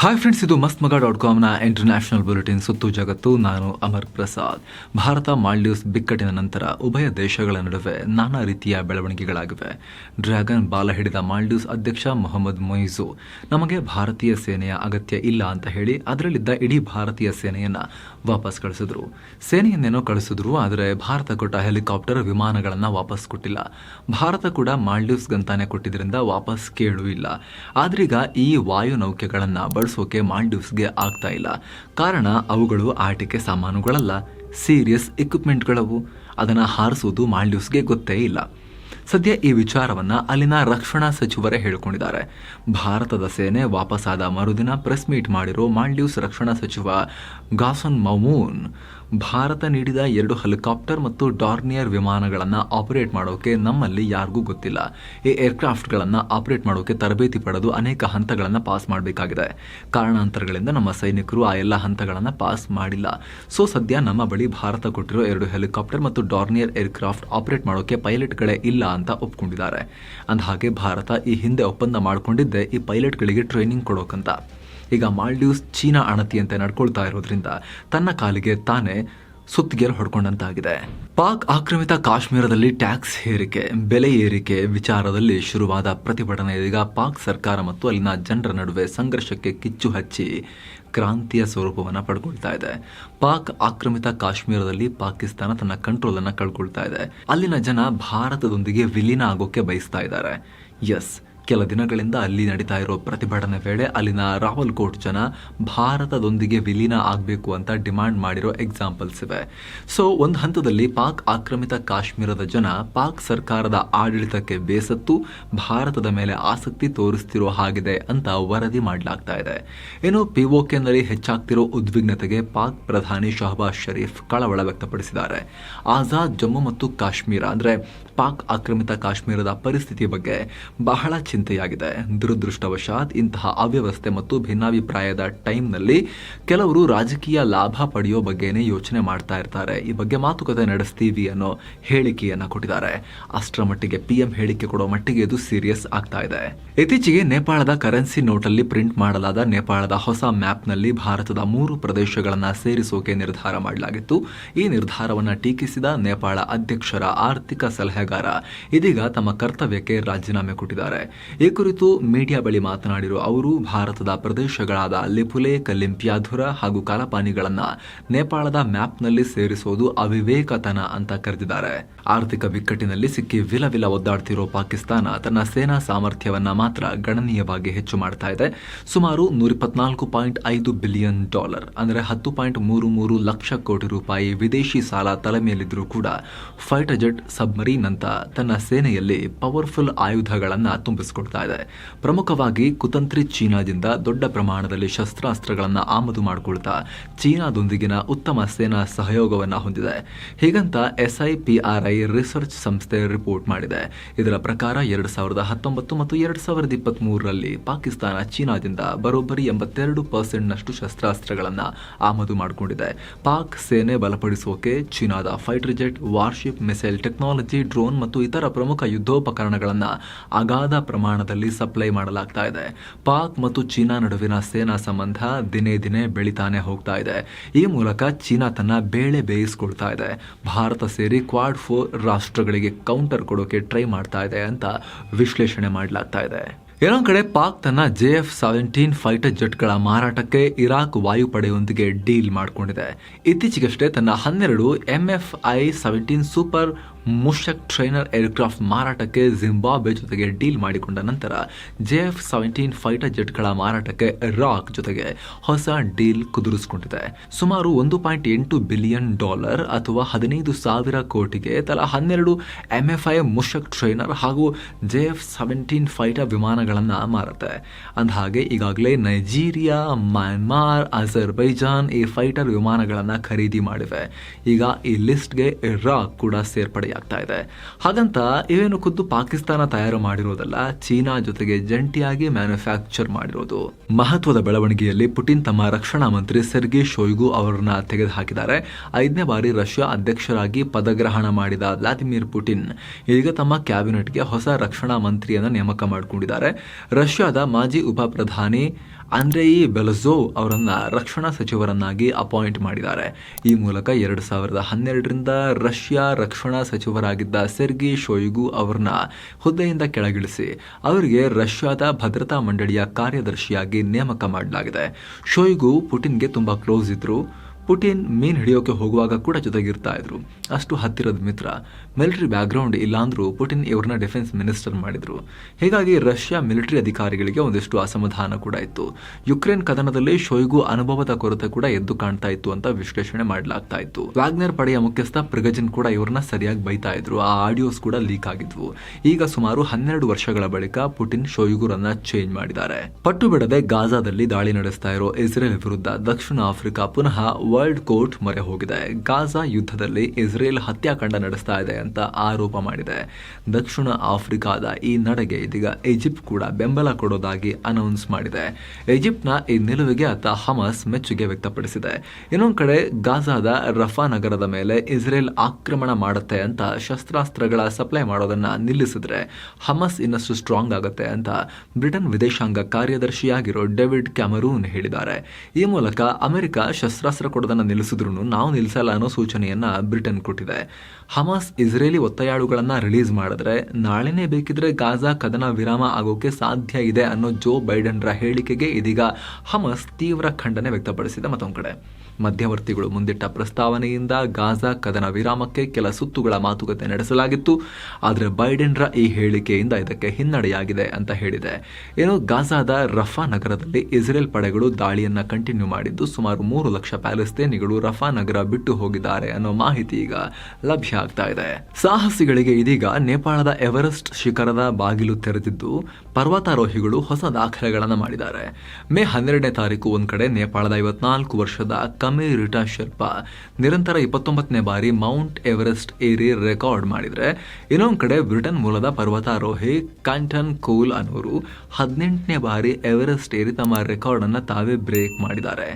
Hi friends ಇದು ಮಸ್ತ್ ಮಗ ಡಾಟ್ ಕಾಮ್ನ ಇಂಟರ್ನ್ಯಾಷನಲ್ ಬುಲೆಟಿನ್ ಸುತ್ತು ಜಗತ್ತು. ನಾನು ಅಮರ್ ಪ್ರಸಾದ್. ಭಾರತ ಮಾಲ್ಡೀವ್ಸ್ ಬಿಕ್ಕಟ್ಟಿನ ನಂತರ ಉಭಯ ದೇಶಗಳ ನಡುವೆ ನಾನಾ ರೀತಿಯ ಬೆಳವಣಿಗೆಗಳಾಗಿವೆ. ಡ್ರ್ಯಾಗನ್ ಬಾಲ ಹಿಡಿದ ಮಾಲ್ಡೀವ್ಸ್ ಅಧ್ಯಕ್ಷ ಮೊಹಮ್ಮದ್ ಮೊಯ್ಸು, ನಮಗೆ ಭಾರತೀಯ ಸೇನೆಯ ಅಗತ್ಯ ಇಲ್ಲ ಅಂತ ಹೇಳಿ, ಅದರಲ್ಲಿದ್ದ ಇಡೀ ಭಾರತೀಯ ಸೇನೆಯನ್ನ ವಾಪಸ್ ಕಳಿಸಿದ್ರು. ಸೇನೆಯನ್ನೇನೋ ಕಳಿಸಿದ್ರು, ಆದರೆ ಭಾರತ ಕೊಟ್ಟ ಹೆಲಿಕಾಪ್ಟರ್ ವಿಮಾನಗಳನ್ನು ವಾಪಸ್ ಕೊಟ್ಟಿಲ್ಲ. ಭಾರತ ಕೂಡ ಮಾಲ್ಡೀವ್ಸ್ಗಂತಾನೆ ಕೊಟ್ಟಿದ್ರಿಂದ ವಾಪಸ್ ಕೇಳೂ ಇಲ್ಲ. ಆದ್ರೀಗ ಈ ವಾಯು ನೌಕೆಗಳನ್ನು ಬಳಸೋಕೆ ಮಾಲ್ಡೀವ್ಸ್ಗೆ ಆಗ್ತಾ ಇಲ್ಲ. ಕಾರಣ ಅವುಗಳು ಆಟಿಕೆ ಸಾಮಾನುಗಳಲ್ಲ, ಸೀರಿಯಸ್ ಇಕ್ವಿಪ್ಮೆಂಟ್ಗಳವು. ಅದನ್ನು ಹಾರಿಸೋದು ಮಾಲ್ಡೀವ್ಸ್ಗೆ ಗೊತ್ತೇ ಇಲ್ಲ. ಸದ್ಯ ಈ ವಿಚಾರವನ್ನ ಅಲ್ಲಿನ ರಕ್ಷಣಾ ಸಚಿವರೇ ಹೇಳಿಕೊಂಡಿದ್ದಾರೆ. ಭಾರತದ ಸೇನೆ ವಾಪಸ್ಸಾದ ಮರುದಿನ ಪ್ರೆಸ್ ಮೀಟ್ ಮಾಡಿರೋ ಮಾಲ್ಡೀವ್ಸ್ ರಕ್ಷಣಾ ಸಚಿವ ಗಾಸನ್ ಮಮೂನ್, ಭಾರತ ನೀಡಿದ ಎರಡು ಹೆಲಿಕಾಪ್ಟರ್ ಮತ್ತು ಡಾರ್ನಿಯರ್ ವಿಮಾನಗಳನ್ನು ಆಪರೇಟ್ ಮಾಡೋಕೆ ನಮ್ಮಲ್ಲಿ ಯಾರಿಗೂ ಗೊತ್ತಿಲ್ಲ. ಈ ಏರ್ಕ್ರಾಫ್ಟ್ಗಳನ್ನು ಆಪರೇಟ್ ಮಾಡೋಕೆ ತರಬೇತಿ ಪಡೆದು ಅನೇಕ ಹಂತಗಳನ್ನು ಪಾಸ್ ಮಾಡಬೇಕಾಗಿದೆ. ಕಾರಣಾಂತರಗಳಿಂದ ನಮ್ಮ ಸೈನಿಕರು ಆ ಎಲ್ಲ ಹಂತಗಳನ್ನು ಪಾಸ್ ಮಾಡಿಲ್ಲ. ಸೊ, ಸದ್ಯ ನಮ್ಮ ಬಳಿ ಭಾರತ ಕೊಟ್ಟಿರೋ ಎರಡು ಹೆಲಿಕಾಪ್ಟರ್ ಮತ್ತು ಡಾರ್ನಿಯರ್ ಏರ್ಕ್ರಾಫ್ಟ್ ಆಪರೇಟ್ ಮಾಡೋಕೆ ಪೈಲಟ್ಗಳೇ ಇಲ್ಲ ಅಂತ ಒಪ್ಕೊಂಡಿದ್ದಾರೆ. ಅಂದಹಾಗೆ ಭಾರತ ಈ ಹಿಂದೆ ಒಪ್ಪಂದ ಮಾಡಿಕೊಂಡಿದ್ದೆ ಈ ಪೈಲಟ್ಗಳಿಗೆ ಟ್ರೈನಿಂಗ್ ಕೊಡೋಕಂತ. ಈಗ ಮಾಲ್ಡೀವ್ಸ್ ಚೀನಾ ಅಣತಿಯಂತೆ ನಡ್ಕೊಳ್ತಾ ಇರೋದ್ರಿಂದ ತನ್ನ ಕಾಲಿಗೆ ತಾನೇ ಸುತ್ತಿಗೆರು ಹೊಡ್ಕೊಂಡಂತಾಗಿದೆ. ಪಾಕ್ ಆಕ್ರಮಿತ ಕಾಶ್ಮೀರದಲ್ಲಿ ಟ್ಯಾಕ್ಸ್ ಏರಿಕೆ ಬೆಲೆ ಏರಿಕೆ ವಿಚಾರದಲ್ಲಿ ಶುರುವಾದ ಪ್ರತಿಭಟನೆ ಇದೀಗ ಪಾಕ್ ಸರ್ಕಾರ ಮತ್ತು ಅಲ್ಲಿನ ಜನರ ನಡುವೆ ಸಂಘರ್ಷಕ್ಕೆ ಕಿಚ್ಚು ಹಚ್ಚಿ ಕ್ರಾಂತಿಯ ಸ್ವರೂಪವನ್ನು ಪಡ್ಕೊಳ್ತಾ ಇದೆ. ಪಾಕ್ ಆಕ್ರಮಿತ ಕಾಶ್ಮೀರದಲ್ಲಿ ಪಾಕಿಸ್ತಾನ ತನ್ನ ಕಂಟ್ರೋಲ್ ಅನ್ನ ಕಳ್ಕೊಳ್ತಾ ಇದೆ. ಅಲ್ಲಿನ ಜನ ಭಾರತದೊಂದಿಗೆ ವಿಲೀನ ಆಗೋಕೆ ಬಯಸ್ತಾ ಇದ್ದಾರೆ. ಎಸ್. ಕೆಲ ದಿನಗಳಿಂದ ಅಲ್ಲಿ ನಡೀತಾ ಇರೋ ಪ್ರತಿಭಟನೆ ವೇಳೆ ಅಲ್ಲಿನ ರಾವಲ್ಕೋಟ್ ಜನ ಭಾರತದೊಂದಿಗೆ ವಿಲೀನ ಆಗಬೇಕು ಅಂತ ಡಿಮಾಂಡ್ ಮಾಡಿರೋ ಎಕ್ಸಾಂಪಲ್ಸ್ ಇವೆ. ಸೊ ಒಂದು ಹಂತದಲ್ಲಿ ಪಾಕ್ ಆಕ್ರಮಿತ ಕಾಶ್ಮೀರದ ಜನ ಪಾಕ್ ಸರ್ಕಾರದ ಆಡಳಿತಕ್ಕೆ ಬೇಸತ್ತು ಭಾರತದ ಮೇಲೆ ಆಸಕ್ತಿ ತೋರಿಸ್ತಿರೋ ಹಾಗಿದೆ ಅಂತ ವರದಿ ಮಾಡಲಾಗ್ತಾ ಇದೆ. ಇನ್ನು ಪಿಒಕೆನಲ್ಲಿ ಹೆಚ್ಚಾಗ್ತಿರೋ ಉದ್ವಿಗ್ನತೆಗೆ ಪಾಕ್ ಪ್ರಧಾನಿ ಶಹಬಾಜ್ ಷರೀಫ್ ಕಳವಳ ವ್ಯಕ್ತಪಡಿಸಿದ್ದಾರೆ. ಆಜಾದ್, ಜಮ್ಮು ಮತ್ತು ಕಾಶ್ಮೀರ ಅಂದ್ರೆ ಪಾಕ್ ಆಕ್ರಮಿತ ಕಾಶ್ಮೀರದ ಪರಿಸ್ಥಿತಿ ಬಗ್ಗೆ ಬಹಳ ಚಿಂತೆಯಾಗಿದೆ. ದುರದೃಷ್ಟವಶಾತ್ ಇಂತಹ ಅವ್ಯವಸ್ಥೆ ಮತ್ತು ಭಿನ್ನಾಭಿಪ್ರಾಯದ ಟೈಮ್ನಲ್ಲಿ ಕೆಲವರು ರಾಜಕೀಯ ಲಾಭ ಪಡೆಯೋ ಬಗ್ಗೆನೇ ಯೋಚನೆ ಮಾಡ್ತಾ ಇರ್ತಾರೆ. ಈ ಬಗ್ಗೆ ಮಾತುಕತೆ ನಡೆಸ್ತೀವಿ ಅನ್ನೋ ಹೇಳಿಕೆಯನ್ನ ಕೊಟ್ಟಿದ್ದಾರೆ. ಅಷ್ಟರ ಮಟ್ಟಿಗೆ ಪಿಎಂ ಹೇಳಿಕೆ ಕೊಡೋ ಮಟ್ಟಿಗೆ ಇದು ಸೀರಿಯಸ್ ಆಗ್ತಾ ಇದೆ. ಇತ್ತೀಚೆಗೆ ನೇಪಾಳದ ಕರೆನ್ಸಿ ನೋಟಲ್ಲಿ ಪ್ರಿಂಟ್ ಮಾಡಲಾದ ನೇಪಾಳದ ಹೊಸ ಮ್ಯಾಪ್ನಲ್ಲಿ ಭಾರತದ ಮೂರು ಪ್ರದೇಶಗಳನ್ನ ಸೇರಿಸೋಕೆ ನಿರ್ಧಾರ ಮಾಡಲಾಗಿತ್ತು. ಈ ನಿರ್ಧಾರವನ್ನ ಟೀಕಿಸಿದ ನೇಪಾಳ ಅಧ್ಯಕ್ಷರ ಆರ್ಥಿಕ ಸಲಹೆಗಾರ ಇದೀಗ ತಮ್ಮ ಕರ್ತವ್ಯಕ್ಕೆ ರಾಜೀನಾಮೆ ಕೊಟ್ಟಿದ್ದಾರೆ. ಈ ಕುರಿತು ಮೀಡಿಯಾ ಬಳಿ ಮಾತನಾಡಿರುವ ಅವರು, ಭಾರತದ ಪ್ರದೇಶಗಳಾದ ಲಿಪುಲೆ ಕಲಿಂಪ್ಯಾಧುರ ಹಾಗೂ ಕಾಲಪಾನಿಗಳನ್ನು ನೇಪಾಳದ ಮ್ಯಾಪ್ನಲ್ಲಿ ಸೇರಿಸೋದು ಅವಿವೇಕತನ ಅಂತ ಕರೆದಿದ್ದಾರೆ. ಆರ್ಥಿಕ ಬಿಕ್ಕಟ್ಟಿನಲ್ಲಿ ಸಿಕ್ಕಿ ವಿಲವಿಲ ಒದ್ದಾಡ್ತಿರೋ ಪಾಕಿಸ್ತಾನ ತನ್ನ ಸೇನಾ ಸಾಮರ್ಥ್ಯವನ್ನ ಮಾತ್ರ ಗಣನೀಯವಾಗಿ ಹೆಚ್ಚು ಮಾಡ್ತಾ ಇದೆ. ಸುಮಾರು ನೂರಿಪ್ಪತ್ನಾಲ್ಕು ಪಾಯಿಂಟ್ ಐದು ಬಿಲಿಯನ್ ಡಾಲರ್, ಅಂದರೆ ಹತ್ತು ಪಾಯಿಂಟ್ ಮೂರು ಮೂರು ಲಕ್ಷ ಕೋಟಿ ರೂಪಾಯಿ ವಿದೇಶಿ ಸಾಲ ತಲೆ ಮೇಲಿದ್ರೂ ಕೂಡ ಫೈಟರ್ ಜೆಟ್ ಸಬ್ಮರೀನ್ ಅಂತ ತನ್ನ ಸೇನೆಯಲ್ಲಿ ಪವರ್ಫುಲ್ ಆಯುಧಗಳನ್ನ ತುಂಬಿಸಿಕೊಡ್ತಾ ಇದೆ. ಪ್ರಮುಖವಾಗಿ ಕುತಂತ್ರಿ ಚೀನಾದಿಂದ ದೊಡ್ಡ ಪ್ರಮಾಣದಲ್ಲಿ ಶಸ್ತ್ರಾಸ್ತ್ರಗಳನ್ನು ಆಮದು ಮಾಡಿಕೊಳ್ತಾ ಚೀನಾದೊಂದಿಗಿನ ಉತ್ತಮ ಸೇನಾ ಸಹಯೋಗವನ್ನ ಹೊಂದಿದೆ. ಹೀಗಂತ ಎಸ್ಐಪಿಆರ್ಐ ರಿಸರ್ಚ್ ಸಂಸ್ಥೆ ರಿಪೋರ್ಟ್ ಮಾಡಿದೆ. ಇದರ ಪ್ರಕಾರ ಎರಡು ಸಾವಿರದ ಹತ್ತೊಂಬತ್ತು ಮತ್ತು ಎರಡು ಸಾವಿರದ ಇಪ್ಪತ್ತ್ ಮೂರರಲ್ಲಿ ಪಾಕಿಸ್ತಾನ ಚೀನಾದಿಂದ ಬರೋಬ್ಬರಿ ಎಂಬತ್ತೆರಡು ಪರ್ಸೆಂಟ್ನಷ್ಟು ಶಸ್ತ್ರಾಸ್ತ್ರಗಳನ್ನು ಆಮದು ಮಾಡಿಕೊಂಡಿದೆ. ಪಾಕ್ ಸೇನೆ ಬಲಪಡಿಸೋಕೆ ಚೀನಾದ fighter jet, warship, missile technology, drone ಮತ್ತು ಇತರ ಪ್ರಮುಖ ಯುದ್ಧೋಪಕರಣಗಳನ್ನು ಅಗಾಧ ಪ್ರಮಾಣದಲ್ಲಿ ಸಪ್ಲೈ ಮಾಡಲಾಗ್ತಾ ಇದೆ. ಪಾಕ್ ಮತ್ತು ಚೀನಾ ನಡುವಿನ ಸೇನಾ ಸಂಬಂಧ ದಿನೇ ದಿನೇ ಬೆಳಿತಾನೆ ಹೋಗ್ತಾ ಇದೆ. ಈ ಮೂಲಕ ಚೀನಾ ತನ್ನ ಬೇಳೆ ಬೇಯಿಸ್ಕೊಳ್ತಾ ಇದೆ. ಭಾರತ ಸೇರಿ ಕ್ವಾಡ್ ಫೋರ್ ರಾಷ್ಟ್ರಗಳಿಗೆ ಕೌಂಟರ್ ಕೊಡೋಕೆ ಟ್ರೈ ಮಾಡ್ತಾ ಇದೆ ಅಂತ ವಿಶ್ಲೇಷಣೆ ಮಾಡಲಾಗ್ತಾ ಇದೆ. ಇನ್ನೊಂದು ಕಡೆ ಪಾಕ್ ತನ್ನ ಜೆ ಎಫ್ ಸೆವೆಂಟೀನ್ ಫೈಟರ್ ಜೆಟ್ಗಳ ಮಾರಾಟಕ್ಕೆ ಇರಾಕ್ ವಾಯುಪಡೆಯೊಂದಿಗೆ ಡೀಲ್ ಮಾಡಿಕೊಂಡಿದೆ. ಇತ್ತೀಚೆಗಷ್ಟೇ ತನ್ನ ಹನ್ನೆರಡು MF I seventeen super Mushshak trainer aircraft ಮಾರಾಟಕ್ಕೆ ಜಿಂಬಾಬ್ವೆ ಜೊತೆಗೆ ಡೀಲ್ ಮಾಡಿಕೊಂಡ ನಂತರ ಜೆ ಎಫ್ ಸೆವೆಂಟೀನ್ ಫೈಟರ್ ಜೆಟ್ಗಳ ಮಾರಾಟಕ್ಕೆ ಇರಾಕ್ ಜೊತೆಗೆ ಹೊಸ ಡೀಲ್ ಕುದುರಿಸಿಕೊಂಡಿದೆ. ಸುಮಾರು ಒಂದು ಪಾಯಿಂಟ್ ಎಂಟು ಬಿಲಿಯನ್ ಡಾಲರ್ ಅಥವಾ ಹದಿನೈದು ಸಾವಿರ ಕೋಟಿಗೆ ತಲಾ ಹನ್ನೆರಡು ಎಂಎಫ್ಐ ಮುಷಕ್ ಟ್ರೈನರ್ ಹಾಗೂ ಜೆ ಎಫ್ ಸೆವೆಂಟೀನ್ ಫೈಟರ್ ವಿಮಾನಗಳನ್ನು ಮಾರುತ್ತೆ. ಅಂದಹಾಗೆ ಈಗಾಗಲೇ ನೈಜೀರಿಯಾ, ಮ್ಯಾನ್ಮಾರ್, ಅಜರ್ಬೈಜಾನ್ ಈ ಫೈಟರ್ ವಿಮಾನಗಳನ್ನು ಖರೀದಿ ಮಾಡಿವೆ. ಈಗ ಈ ಲಿಸ್ಟ್ಗೆ ಇರಾಕ್ ಕೂಡ ಸೇರ್ಪಡೆಯಾಗ್ತಾ ಇದೆ. ಹಾಗಂತ ಇವೇನು ಖುದ್ದು ಪಾಕಿಸ್ತಾನ ತಯಾರು ಮಾಡಿರೋದಲ್ಲ, ಚೀನಾ ಜೊತೆಗೆ ಜಂಟಿಯಾಗಿ ಮ್ಯಾನುಫ್ಯಾಕ್ಚರ್ ಮಾಡಿರೋದು. ಮಹತ್ವದ ಬೆಳವಣಿಗೆಯಲ್ಲಿ ಪುಟಿನ್ ತಮ್ಮ ರಕ್ಷಣಾ ಮಂತ್ರಿ ಸೆರ್ಗಿ ಶೋಯ್ಗು ಅವರನ್ನ ತೆಗೆದುಹಾಕಿದ್ದಾರೆ. ಐದನೇ ಬಾರಿ ರಷ್ಯಾ ಅಧ್ಯಕ್ಷರಾಗಿ ಪದಗ್ರಹಣ ಮಾಡಿದ ವ್ಲಾದಿಮಿರ್ ಪುಟಿನ್, ಈಗ ತಮ್ಮ ಕ್ಯಾಬಿನೆಟ್ಗೆ ಹೊಸ ರಕ್ಷಣಾ ಮಂತ್ರಿಯನ್ನು ನೇಮಕ ಮಾಡಿಕೊಂಡಿದ್ದಾರೆ. ರಷ್ಯಾದ ಮಾಜಿ ಉಪ ಪ್ರಧಾನಿ ಅಂದ್ರೇಯಿ ಬೆಲಜೋವ್ ಅವರನ್ನು ರಕ್ಷಣಾ ಸಚಿವರನ್ನಾಗಿ ಅಪಾಯಿಂಟ್ ಮಾಡಿದ್ದಾರೆ. ಈ ಮೂಲಕ ಎರಡು ಸಾವಿರದ ಹನ್ನೆರಡರಿಂದ ರಷ್ಯಾ ರಕ್ಷಣಾ ಸಚಿವರಾಗಿದ್ದ ಸೆರ್ಗಿ ಶೋಯಿಗು ಅವರನ್ನ ಹುದ್ದೆಯಿಂದ ಕೆಳಗಿಳಿಸಿ, ಅವರಿಗೆ ರಷ್ಯಾದ ಭದ್ರತಾ ಮಂಡಳಿಯ ಕಾರ್ಯದರ್ಶಿಯಾಗಿ ನೇಮಕ ಮಾಡಲಾಗಿದೆ. ಶೋಯಿಗು ಪುಟಿನ್ಗೆ ತುಂಬಾ ಕ್ಲೋಸ್ ಇದ್ರು. ಪುಟಿನ್ ಮೀನ್ ಹಿಡಿಯೋಕೆ ಹೋಗುವಾಗ ಕೂಡ ಜೊತೆಗಿರ್ತಾ ಇದ್ರು. ಅಷ್ಟು ಹತ್ತಿರದ ಮಿತ್ರ. ಮಿಲಿಟರಿ ಬ್ಯಾಕ್ಗ್ರೌಂಡ್ ಇಲ್ಲಾಂದ್ರೂ ಪುಟಿನ್ ಇವ್ರನ್ನ ಡಿಫೆನ್ಸ್ ಮಿನಿಸ್ಟರ್ ಮಾಡಿದ್ರು. ಹೀಗಾಗಿ ರಷ್ಯಾ ಮಿಲಿಟರಿ ಅಧಿಕಾರಿಗಳಿಗೆ ಒಂದಿಷ್ಟು ಅಸಮಾಧಾನ ಕೂಡ ಇತ್ತು. ಯುಕ್ರೇನ್ ಕದನದಲ್ಲಿ ಶೋಯ್ಗು ಅನುಭವದ ಕೊರತೆ ಕೂಡ ಎದ್ದು ಕಾಣ್ತಾ ಇತ್ತು ಅಂತ ವಿಶ್ಲೇಷಣೆ ಮಾಡಲಾಗ್ತಾ ಇತ್ತು. ವ್ಯಾಗ್ನರ್ ಪಡೆಯ ಮುಖ್ಯಸ್ಥ ಪ್ರಗಜನ್ ಕೂಡ ಇವ್ರನ್ನ ಸರಿಯಾಗಿ ಬೈತಾ ಇದ್ರು. ಆ ಆಡಿಯೋಸ್ ಕೂಡ ಲೀಕ್ ಆಗಿದ್ವು. ಈಗ ಸುಮಾರು ಹನ್ನೆರಡು ವರ್ಷಗಳ ಬಳಿಕ ಪುಟಿನ್ ಶೋಯ್ಗುರನ್ನ ಚೇಂಜ್ ಮಾಡಿದ್ದಾರೆ. ಪಟ್ಟು ಬಿಡದೆ ಗಾಜಾದಲ್ಲಿ ದಾಳಿ ನಡೆಸ್ತಾ ಇರೋ ಇಸ್ರೇಲ್ ವಿರುದ್ಧ ದಕ್ಷಿಣ ಆಫ್ರಿಕಾ ಪುನಃ ವರ್ಲ್ಡ್ ಕೋರ್ಟ್ ಮೊರೆ ಹೋಗಿದೆ. ಗಾಜಾ ಯುದ್ಧದಲ್ಲಿ ಇಸ್ರೇಲ್ ಹತ್ಯಾಕಾಂಡ ನಡೆಸ್ತಾ ಇದೆ ಅಂತ ಆರೋಪ ಮಾಡಿದೆ. ದಕ್ಷಿಣ ಆಫ್ರಿಕಾದ ಈ ನಡೆಗೆ ಇದೀಗ ಈಜಿಪ್ಟ್ ಕೂಡ ಬೆಂಬಲ ಕೊಡೋದಾಗಿ ಅನೌನ್ಸ್ ಮಾಡಿದೆ. ಈಜಿಪ್ಟ್ನ ಈ ನಿಲುವಿಗೆ ಆತ ಹಮಾಸ್ ಮೆಚ್ಚುಗೆ ವ್ಯಕ್ತಪಡಿಸಿದೆ. ಇನ್ನೊಂದು ಕಡೆ, ಗಾಜಾದ ರಫಾ ನಗರದ ಮೇಲೆ ಇಸ್ರೇಲ್ ಆಕ್ರಮಣ ಮಾಡುತ್ತೆ ಅಂತ ಶಸ್ತ್ರಾಸ್ತ್ರಗಳ ಸಪ್ಲೈ ಮಾಡೋದನ್ನ ನಿಲ್ಲಿಸಿದ್ರೆ ಹಮಸ್ ಇನ್ನಷ್ಟು ಸ್ಟ್ರಾಂಗ್ ಆಗುತ್ತೆ ಅಂತ ಬ್ರಿಟನ್ ವಿದೇಶಾಂಗ ಕಾರ್ಯದರ್ಶಿಯಾಗಿರೋ ಡೇವಿಡ್ ಕ್ಯಾಮರೂನ್ ಹೇಳಿದ್ದಾರೆ. ಈ ಮೂಲಕ ಅಮೆರಿಕ ಶಸ್ತ್ರಾಸ್ತ್ರ ಕೊಡೋದನ್ನ ನಿಲ್ಲಿಸಿದ್ರು ನಾವು ನಿಲ್ಲಿಸಲ್ಲ ಅನ್ನೋ ಸೂಚನೆಯನ್ನ ಬ್ರಿಟನ್ ಕೊಟ್ಟಿದೆ. ಹಮಾಸ್ ಇಸ್ರೇಲಿ ಒತ್ತಾಯಾಳುಗಳನ್ನು ರಿಲೀಸ್ ಮಾಡಿದ್ರೆ ನಾಳೆನೇ ಬೇಕಿದ್ರೆ ಗಾಜಾ ಕದನ ವಿರಾಮ ಆಗೋಕೆ ಸಾಧ್ಯ ಇದೆ ಅನ್ನೋ ಜೋ ಬೈಡನ್ರ ಹೇಳಿಕೆಗೆ ಇದೀಗ ಹಮಾಸ್ ತೀವ್ರ ಖಂಡನೆ ವ್ಯಕ್ತಪಡಿಸಿದೆ ಮತ್ತೊಂದು ಕಡೆ. ಮಧ್ಯವರ್ತಿಗಳು ಮುಂದಿಟ್ಟ ಪ್ರಸ್ತಾವನೆಯಿಂದ ಗಾಜಾ ಕದನ ವಿರಾಮಕ್ಕೆ ಕೆಲ ಸುತ್ತುಗಳ ಮಾತುಕತೆ ನಡೆಸಲಾಗಿತ್ತು. ಆದರೆ ಬೈಡೆನ್ರ ಈ ಹೇಳಿಕೆಯಿಂದ ಇದಕ್ಕೆ ಹಿನ್ನಡೆಯಾಗಿದೆ ಅಂತ ಹೇಳಿದೆ. ಏನು ಗಾಜಾದ ರಫಾ ನಗರದಲ್ಲಿ ಇಸ್ರೇಲ್ ಪಡೆಗಳು ದಾಳಿಯನ್ನು ಕಂಟಿನ್ಯೂ ಮಾಡಿದ್ದು ಸುಮಾರು ಮೂರು ಲಕ್ಷ ಪ್ಯಾಲೆಸ್ತೇನಿಗಳು ರಫಾ ನಗರ ಬಿಟ್ಟು ಹೋಗಿದ್ದಾರೆ ಅನ್ನೋ ಮಾಹಿತಿ ಈಗ ಲಭ್ಯ ಆಗ್ತಾ ಇದೆ. ಸಾಹಸಿಗಳಿಗೆ ಇದೀಗ ನೇಪಾಳದ ಎವರೆಸ್ಟ್ ಶಿಖರದ ಬಾಗಿಲು ತೆರೆದಿದ್ದು ಪರ್ವತಾರೋಹಿಗಳು ಹೊಸ ದಾಖಲೆಗಳನ್ನು ಮಾಡಿದ್ದಾರೆ. ಮೇ ಹನ್ನೆರಡನೇ ತಾರೀಕು ಒಂದು ಕಡೆ ನೇಪಾಳದ ಐವತ್ನಾಲ್ಕು ವರ್ಷದ ಕಮಿ ರಿಟಾ ಶೆರ್ಪಾ ನಿರಂತರ ಇಪ್ಪತ್ತೊಂಬತ್ತನೇ ಬಾರಿ ಮೌಂಟ್ ಎವರೆಸ್ಟ್ ಏರಿ ರೆಕಾರ್ಡ್ ಮಾಡಿದರೆ, ಇನ್ನೊಂದು ಕಡೆ ಬ್ರಿಟನ್ ಮೂಲದ ಪರ್ವತಾರೋಹಿ ಕಾಂಟನ್ ಕೂಲ್ ಅನ್ನೋರು ಹದಿನೆಂಟನೇ ಬಾರಿ ಎವರೆಸ್ಟ್ ಏರಿ ತಮ್ಮ ರೆಕಾರ್ಡನ್ನು ತಾವೇ ಬ್ರೇಕ್ ಮಾಡಿದ್ದಾರೆ.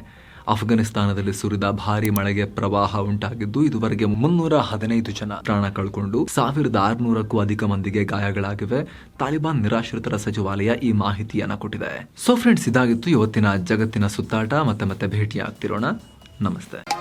ಅಫ್ಘಾನಿಸ್ತಾನದಲ್ಲಿ ಸುರಿದ ಭಾರಿ ಮಳೆಗೆ ಪ್ರವಾಹ ಉಂಟಾಗಿದ್ದು, ಇದುವರೆಗೆ ಮುನ್ನೂರ ಹದಿನೈದು ಜನ ಪ್ರಾಣ ಕಳ್ಕೊಂಡು ಸಾವಿರದ ಆರುನೂರಕ್ಕೂ ಅಧಿಕ ಮಂದಿಗೆ ಗಾಯಗಳಾಗಿವೆ. ತಾಲಿಬಾನ್ ನಿರಾಶ್ರಿತರ ಸಚಿವಾಲಯ ಈ ಮಾಹಿತಿಯನ್ನ ಕೊಟ್ಟಿದೆ. ಸೊ ಫ್ರೆಂಡ್ಸ್ ಇದಾಗಿತ್ತು ಇವತ್ತಿನ ಜಗತ್ತಿನ ಸುತ್ತಾಟ. ಮತ್ತೆ ಮತ್ತೆ ಭೇಟಿಯಾಗ್ತಿರೋಣ. ನಮಸ್ತೆ.